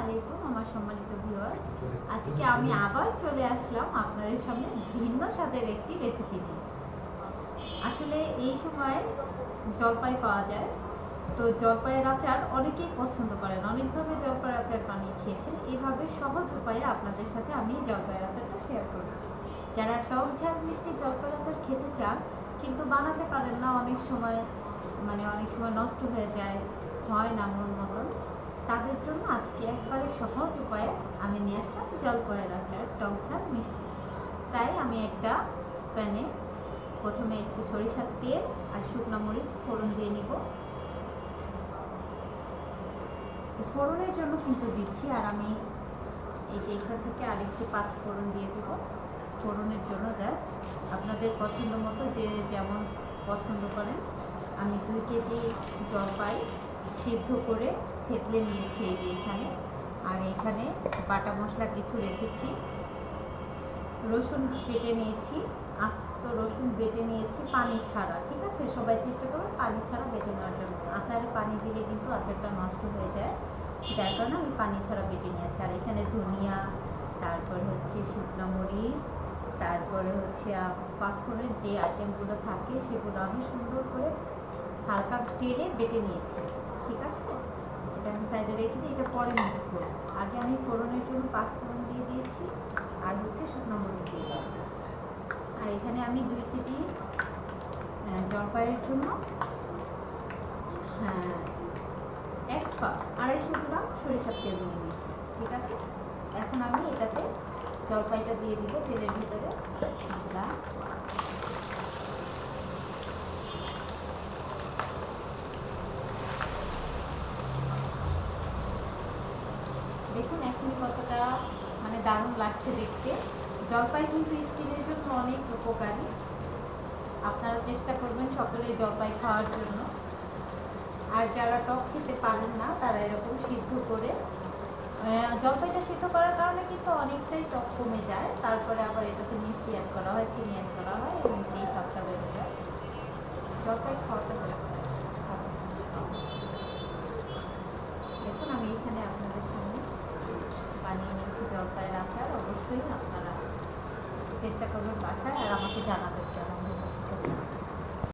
আলাইকুম আমার সম্মানিত ভিউয়ার্স আজকে আমি আবার চলে আসলাম আপনাদের সামনে ভিন্ন স্বাদের একটি রেসিপি নিয়ে। আসলে এই সময় জলপাই পাওয়া যায়। তো জলপাইয়ের আচার অনেকেই পছন্দ করেন। অনেকভাবে জলপাইয়ের আচার বানিয়ে খেয়েছেন। এভাবে সহজ উপায়ে আপনাদের সাথে আমি জলপাইয়ের আচারটা শেয়ার করব। যারা টক ঝাল মিষ্টি জলপাইয়ের আচার খেতে চান কিন্তু বানাতে পারেন না অনেক সময় মানে অনেক সময় নষ্ট হয়ে যায় হয় না মন মতন। তাদের জন্য আজকে একবারে সহজ উপায়ে আমি নিয়ে আসলাম জলপাইয়ের আচার, টক ঝাল, মিষ্টি। তাই আমি একটা প্যানে প্রথমে একটু সরিষার তেল আর শুকনো মরিচ ফোড়ন দিয়ে নিব। ফোড়নের জন্য কিন্তু দিচ্ছি আর আমি এই যে এখান থেকে আরেকটু পাঁচ ফোড়ন দিয়ে দেব। ফোড়নের জন্য জাস্ট আপনাদের পছন্দ মতো যে যেমন পছন্দ করেন। আমি দুই কেজি জলপাই সিদ্ধ করে থেতলে নিয়েছি এই যে এখানে। আর এখানে বাটা মশলা কিছু রেখেছি। রসুন বেটে নিয়েছি, আস্ত রসুন বেটে নিয়েছি, পানি ছাড়া, ঠিক আছে? সবাই চেষ্টা করবে পানি ছাড়া বেটে নেওয়ার জন্য। আচারে পানি দিলে কিন্তু আচারটা নষ্ট হয়ে যায়। যার কারণে আমি পানি ছাড়া বেটে নিয়েছি। আর এখানে ধনিয়া, তারপরে হচ্ছে শুকনো মরিচ, তারপরে হচ্ছে পাঁচফোড়নের যে আইটেমগুলো থাকে সেগুলো আমি সুন্দর করে হালকা টেলে বেটে নিয়েছি। ঠিক আছে? এটা আমি সাইডে রেখে দিই, এটা পরে মিক্স করব। আগে আমি ফোড়নের জন্য পাঁচফোড়ন দিয়ে দিয়েছি, আর হচ্ছে শুকনো মরিচ দিয়ে দিয়েছি। আর এখানে আমি দুই কেজি জলপাইয়ের জন্য হ্যাঁ এক পা আড়াইশো গ্রাম সরিষার তেল নিয়ে নিয়েছি। ঠিক আছে? এখন আমি এটাতে জলপাইটা দিয়ে দিব, তেলের ভিতরে। দেখুন এখনই কতটা মানে দারুণ লাগছে দেখতে। জলপাই কিন্তু স্কিনের জন্য অনেক উপকারী। আপনারা চেষ্টা করবেন সকলে জলপাই খাওয়ার জন্য। আর যারা টক খেতে পারেন না, তারা এরকম সিদ্ধ করে জলপাইটা সিদ্ধ করার কারণে কিন্তু অনেকটাই টক কমে যায়। তারপরে আবার এটাতে মিষ্টি অ্যাড করা হয়, চিনি অ্যাড করা হয় এবং এই বেড়ে যায় জলপাই খাওয়াতে হবে দেখুন আমি এখানে আপনাদের সামনে বানিয়ে নিয়েছি জলপাইয়ের আচার অবশ্যই আপনারা চেষ্টা করবেন বাসায় আর আমাকে জানাবেন কেমন ঠিক আছে